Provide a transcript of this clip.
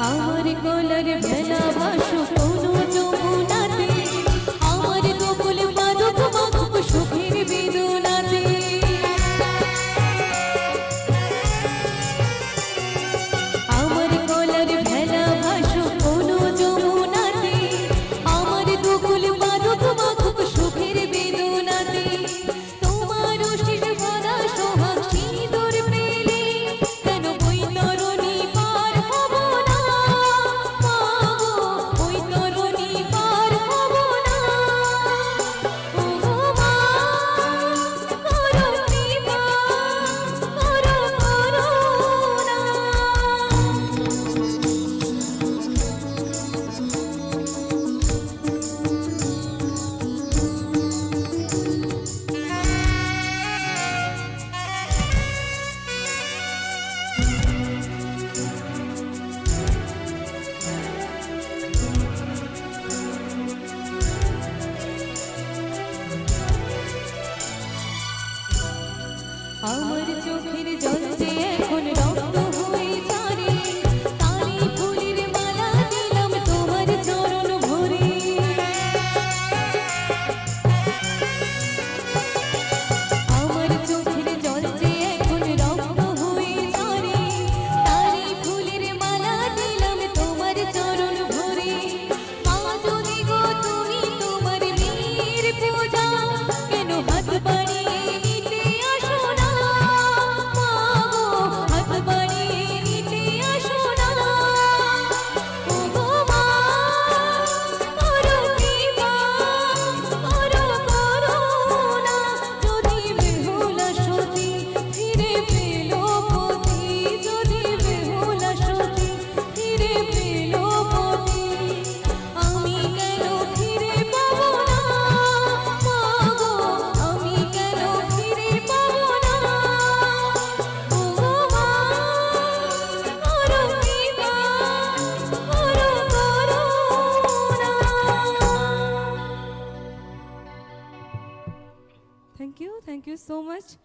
আমার গলার ভেলা বাসু কোনো যমুনাতে you so much.